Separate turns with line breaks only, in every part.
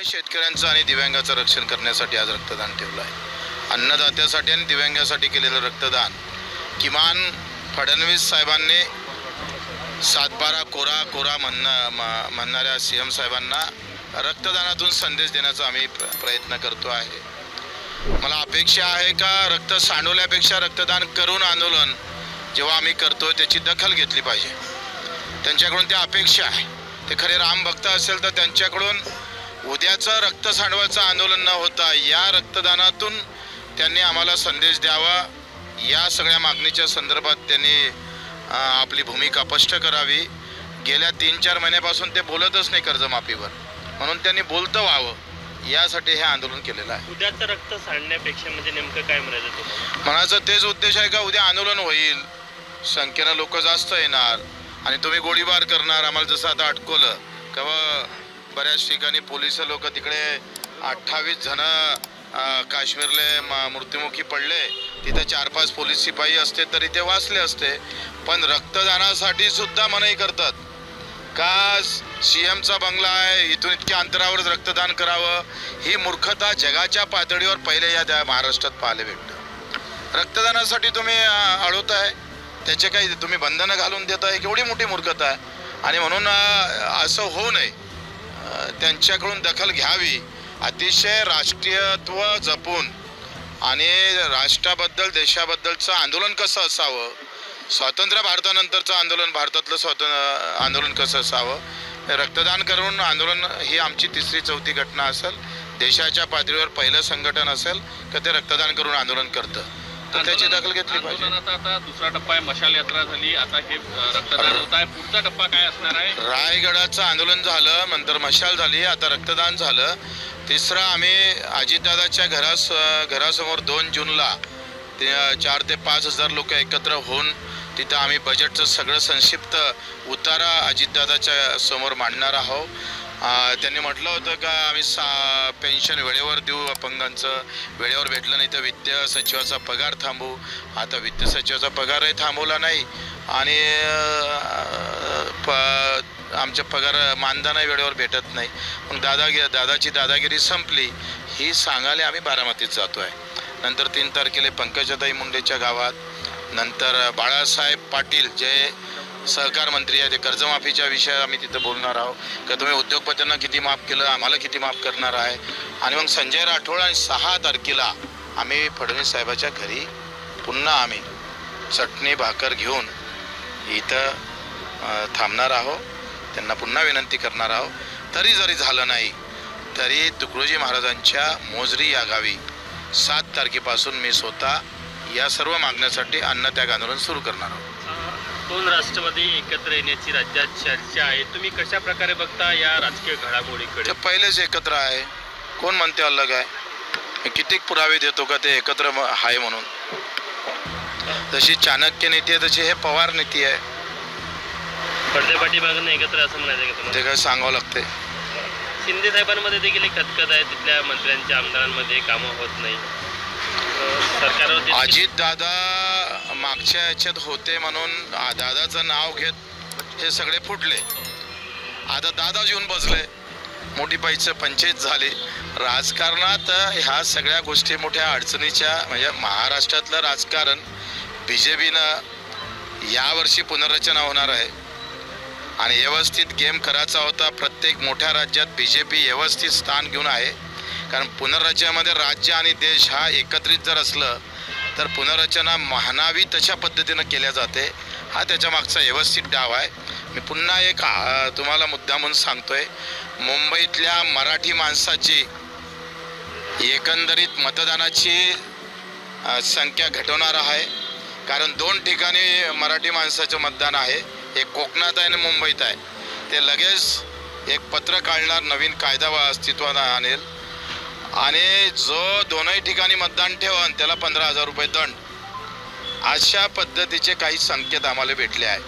आम्ही शेतकऱ्यांचं आणि दिव्यांगाचं रक्षण करण्यासाठी आज रक्तदान ठेवलं आहे. अन्नदात्यासाठी आणि दिव्यांगासाठी केलेलं रक्तदान. किमान फडणवीस साहेबांनी सातबारा कोरा कोरा म्हणणं म- म्हणणाऱ्या सी एम साहेबांना रक्तदानातून संदेश देण्याचा आम्ही प्र- प्रयत्न करतो आहे. मला अपेक्षा आहे का रक्त सांडवल्यापेक्षा रक्तदान करून आंदोलन जेव्हा आम्ही करतो त्याची दखल घेतली पाहिजे. त्यांच्याकडून त्या अपेक्षा आहे. ते खरे रामभक्त असेल तर त्यांच्याकडून उद्याचं रक्त सांडवायचं आंदोलन न होता या रक्तदानातून त्यांनी आम्हाला संदेश द्यावा. या सगळ्या मागणीच्या संदर्भात त्यांनी आपली भूमिका स्पष्ट करावी. गेल्या तीन चार महिन्यापासून ते बोलतच नाही कर्जमाफीवर. म्हणून त्यांनी बोलतं व्हावं. यासाठी हे आंदोलन केलेलं आहे.
उद्याचं रक्त सांडण्यापेक्षा म्हणजे नेमकं काय म्हणायचं
म्हणायचं तेच उद्देश आहे का उद्या आंदोलन होईल? संख्येनं लोक जास्त येणार. आणि तुम्ही गोळीबार करणार आम्हाला जसं आता अटकवलं. किंवा बऱ्याच ठिकाणी पोलीस लोक तिकडे अठ्ठावीस जण काश्मीरले मृत्युमुखी पडले. तिथे चार पाच पोलीस शिपाई असते तरी ते वाचले असते. पण रक्तदानासाठी सुद्धा मनाई करतात. का सी एमचा बंगला आहे इथून इतक्या अंतरावरच रक्तदान करावं? ही मूर्खता जगाच्या पातळीवर पहिले या त्या महाराष्ट्रात पाहायला भेटतं. रक्तदानासाठी तुम्ही अडवत अडवताय. त्याचे काही तुम्ही बंधनं घालून देताय केवढी मोठी मूर्खता आहे. आणि म्हणून असं होऊ नये. त्यांच्याकडून दखल घ्यावी अतिशय राष्ट्रीयत्व जपून आणि राष्ट्राबद्दल देशाबद्दलचं आंदोलन कसं असावं स्वातंत्र्य भारतानंतरचं आंदोलन भारतातलं स्वातंत्र्य आंदोलन कसं असावं रक्तदान करून आंदोलन ही आमची तिसरी चौथी घटना असेल देशाच्या पातळीवर पहिलं संघटन असेल तर ते रक्तदान करून आंदोलन करतं? तर त्याची दखल घेतली पाहिजे.
आंदोलनाचा आता दुसरा टप्पा आहे मशाल यात्रा झाली. आता हे रक्तदान होत आहे पुढचा टप्पा काय असणार आहे?
रायगडाचं आंदोलन झालं नंतर मशाल झाली आता रक्तदान झालं. तिसरं आम्ही अजितदादाच्या घरास घरासमोर दोन जूनला ते चार ते पाच हजार लोक एकत्र होऊन तिथं आम्ही बजेटचं सगळं संक्षिप्त उतारा अजितदादाच्या समोर मांडणार आहोत. त्यांनी म्हटलं होतं का आम्ही सा पेन्शन वेळेवर देऊ अपंगांचं. वेळेवर भेटलं नाही तर वित्त सचिवाचा पगार थांबवू आता वित्त सचिवाचा पगारही थांबवला नाही. आणि प आमच्या पगार मानधनही वेळेवर भेटत नाही. मग दादागिरी दादाची दादागिरी संपली. ही सांगायला आम्ही बारामतीत जातो आहे नंतर तीन तारखेला पंकजाताई मुंडेच्या गावात. नंतर बाळासाहेब पाटील जे सहकार मंत्री आहे ते कर्जमाफीच्या विषय आम्ही तिथं बोलणार आहोत. का तुम्ही उद्योगपत्यांना किती माफ केलं आम्हाला किती माफ करणार आहे? आणि मग संजय राठोड आणि सहा तारखेला आम्ही फडणवीस साहेबाच्या घरी पुन्हा आम्ही चटणी भाकर घेऊन इथं थांबणार आहोत. त्यांना पुन्हा विनंती करणार आहोत. तरी जरी झालं नाही तरी तुकडोजी महाराजांच्या मोजरी या गावी सात तारखेपासून मी स्वतः या सर्व मागण्यासाठी अन्नत्याग आंदोलन सुरू करणार आहोत.
दोन राष्ट्रवादी एकत्र येण्याची राज्यात चर्चा आहे. तुम्ही कशा प्रकारे बघता या राजकीय घडामोडीकडे?
ते पहिलेच एकत्र आहे. कोण म्हणते अलग आहे? मी कितीक पुरावे देतो का ते एकत्र म- आहे म्हणून. जशी चाणक्य नीती आहे तशी हे पवार नीती आहे.
पडदे पाठीमागून एकत्र असं म्हणायचं का तुम्हाला?
ते काय सांगावं लागते
शिंदे साहेबांमध्ये देखील एक खतखत आहे. तिथल्या मंत्र्यांच्या आमदारांमध्ये कामं होत नाही. अं, सरकारवर देखील-
अजित दादा मागच्या याच्यात होते म्हणून दादाचं नाव घेत हे सगळे फुटले. आता दादा येऊन बसले. मोठी पैसे पंचायत झाली. राजकारणात ह्या सगळ्या गोष्टी मोठ्या अडचणीच्या म्हणजे महाराष्ट्रातलं राजकारण बी जे पीनं यावर्षी पुनर्रचना होणार आहे. आणि व्यवस्थित गेम करायचा होता. प्रत्येक मोठ्या राज्यात बी जे पी व्यवस्थित स्थान घेऊन आहे. कारण पुनर्रचनेमध्ये राज्य आणि देश हा एकत्रित जर असलं तर पुनर्रचना म्हणावी तशा पद्धतीनं केल्या जाते. हा त्याच्या मागचा व्यवस्थित डाव आहे. मी पुन्हा एक तुम्हाला मुद्दा म्हणून सांगतोय. मुंबईतल्या मराठी माणसाची एकंदरीत मतदानाची संख्या घटवणार आहे. कारण दोन ठिकाणी मराठी माणसाचं मतदान आहे. एक कोकणात आहे आणि मुंबईत आहे. ते लगेच एक पत्र काढणार नवीन कायदा अस्तित्वात आणेल. आणि जो दोनही ठिकाणी मतदान ठेवन त्याला पंधरा हजार रुपये दंड. अशा पद्धतीचे काही संकेत आम्हाला भेटले आहे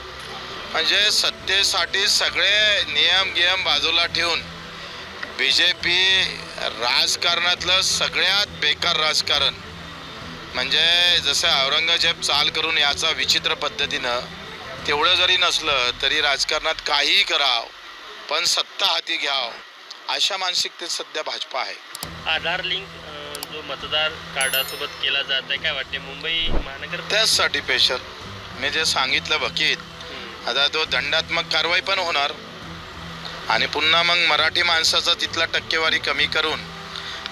म्हणजे सत्तेसाठी सगळे नियम गियम बाजूला ठेवून बी जे पी राजकारणातलं सगळ्यात बेकार राजकारण म्हणजे जसं औरंगजेब चाल करून याचा विचित्र पद्धतीनं तेवढं जरी नसलं तरी राजकारणात काहीही करावं पण सत्ता हाती घ्यावं. अशा मानसिकतेत सध्या भाजपा आहे.
आधार लिंक अं, जो मतदार कार्डासोबत केला जात आहे काय वाटते मुंबई महानगर
त्याचसाठी पेशल मी जे सांगितलं बकीत
हम्म.
आता तो दंडात्मक कारवाई पण होणार. आणि पुन्हा मग मराठी माणसाचा तिथला टक्केवारी कमी करून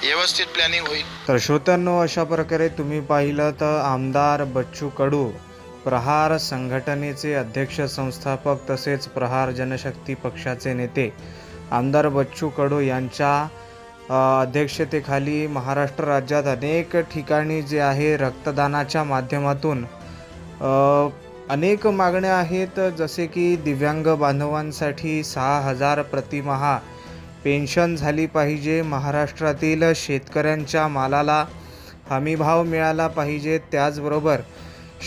व्यवस्थित प्लॅनिंग होईल.
तर श्रोत्यांनो अशा प्रकारे तुम्ही पाहिलं तर आमदार बच्चू कडू प्रहार संघटनेचे अध्यक्ष संस्थापक तसेच प्रहार जनशक्ती पक्षाचे नेते आमदार बच्चू कडू यांच्या अध्यक्षतेखाली महाराष्ट्र राज्यात अनेक ठिकाणी जे आहे रक्तदानाच्या माध्यमातून अनेक मागण्या आहेत. जसे की दिव्यांग बांधवांसाठी सहा हजार प्रतिमहा पेन्शन झाली पाहिजे. महाराष्ट्रातील शेतकऱ्यांच्या मालाला हमीभाव मिळाला पाहिजे. त्याचबरोबर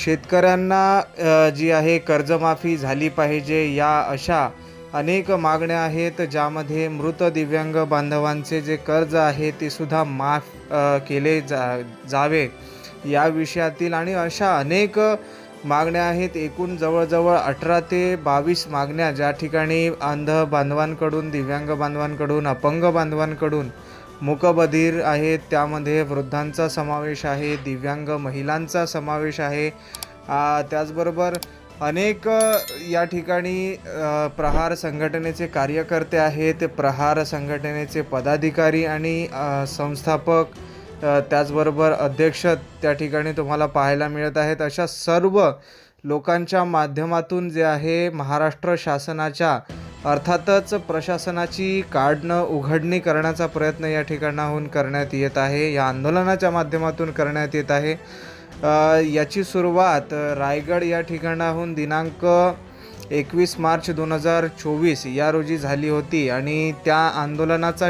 शेतकऱ्यांना जी आहे कर्जमाफी झाली पाहिजे. या अशा अनेक मागण्या आहेत ज्यामध्ये मृत दिव्यांग बांधवांचे जे कर्ज आहे ते सुद्धा माफ केले जा जावे. या विषयातील आणि अशा अनेक मागण्या आहेत एकूण जवळजवळ अठरा ते बावीस मागण्या ज्या ठिकाणी अंध बांधवांकडून दिव्यांग बांधवांकडून अपंग बांधवांकडून मुकबधीर आहेत त्यामध्ये वृद्धांचा समावेश आहे दिव्यांग महिलांचा समावेश आहे. त्याचबरोबर अनेक या ठिकाणी प्रहार संघटनेचे कार्यकर्ते आहेत प्रहार संघटनेचे पदाधिकारी आणि संस्थापक त्याचबरोबर अध्यक्ष त्या ठिकाणी तुम्हाला पाहायला मिळत आहेत. अशा सर्व लोकांच्या माध्यमातून जे आहे महाराष्ट्र शासनाच्या अर्थातच प्रशासनाची काढणं उघडणी करण्याचा प्रयत्न या ठिकाणाहून करण्यात येत आहे. या आंदोलनाच्या माध्यमातून करण्यात येत आहे. याची सुरुवात रायगड या ठिकाणाहून दिनांक एकवीस मार्च दोन हजार चोवीस या रोजी झाली होती आणि त्या आंदोलनाचा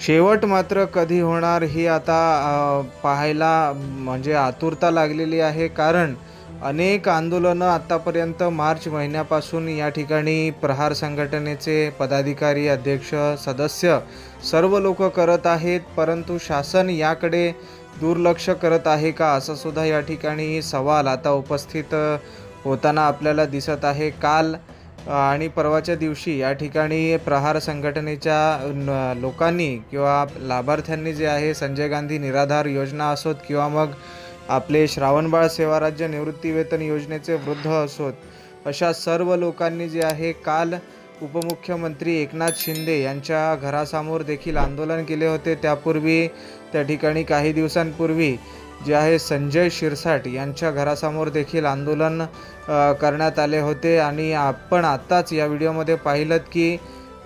शेवट मात्र कधी होणार ही आता पाहायला म्हणजे आतुरता लागलेली आहे. कारण अनेक आंदोलनं आत्तापर्यंत मार्च महिन्यापासून या ठिकाणी प्रहार संघटनेचे पदाधिकारी अध्यक्ष सदस्य सर्व लोक करत आहेत. परंतु शासन याकडे दुर्लक्ष करत आहे का? असा सुद्धा या ठिकाणी सवाल आता उपस्थित होताना आपल्याला दिसत आहे. काल आणि परवाच्या दिवशी या ठिकाणी प्रहार संघटनेच्या न- लोकांनी किंवा लाभार्थ्यांनी जे आहे संजय गांधी निराधार योजना असोत किंवा मग आपले श्रावणबाळ सेवा राज्य निवृत्तीवेतन योजनेचे वृद्ध असोत अशा सर्व लोकांनी जे आहे काल उपमुख्यमंत्री एकनाथ शिंदे यांच्या घरासमोर देखील आंदोलन केले होते. त्यापूर्वी त्या ठिकाणी काही दिवसांपूर्वी जे आहे संजय शिरसाट यांच्या घरासमोर देखील आंदोलन करण्यात आले होते. आणि आपण आत्ताच या व्हिडिओमध्ये पाहिलं की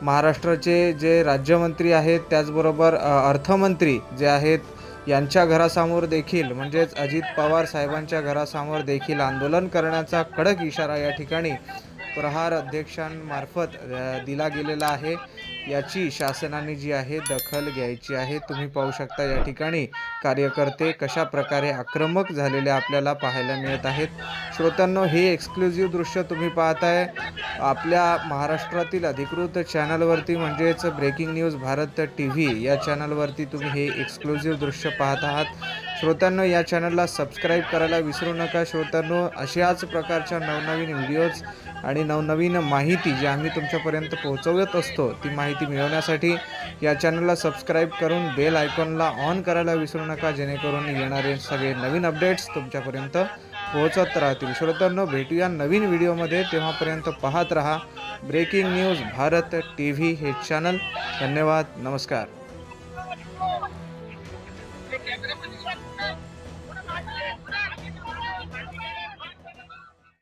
महाराष्ट्राचे जे राज्यमंत्री आहेत त्याचबरोबर अर्थमंत्री जे आहेत यांच्या घरासमोर देखील म्हणजेच अजित पवार साहेबांच्या घरासमोर देखील आंदोलन करण्याचा कडक इशारा या ठिकाणी प्रहार अध्यक्षांमार्फत दिला गेलेला आहे. याची शासनाने जी आहे दखल घ्यायची आहे. तुम्ही पाहू शकता या ठिकाणी कार्यकर्ते कशा प्रकारे आक्रमक झालेले आपल्याला पाहायला मिळत आहेत. श्रोत्यांनो हे एक्सक्लुझिव्ह दृश्य तुम्ही पाहताय. आपल्या महाराष्ट्रातील अधिकृत चॅनलवरती म्हणजेच breaking news Bharat T V या चॅनलवरती तुम्ही हे एक्सक्लुझिव्ह दृश्य पाहत आहात. श्रोत्यांनो या चॅनलला सबस्क्राईब करायला विसरू नका. श्रोत्यांनो अशाच प्रकारच्या नवनवीन व्हिडिओज आणि नवनवीन माहिती जी आम्ही तुमच्यापर्यंत पोहोचवत असतो ती माहिती मिळवण्यासाठी या चॅनलला सबस्क्राईब करून बेल आयकॉनला ऑन करायला विसरू नका जेणेकरून येणारे सगळे नवीन अपडेट्स तुमच्यापर्यंत पोहोचत राहतील. श्रोत्यांनो भेटूया नवीन व्हिडिओमध्ये. तेव्हापर्यंत पाहत रहा. Breaking news Bharat T V हे चॅनल धन्यवाद. नमस्कार.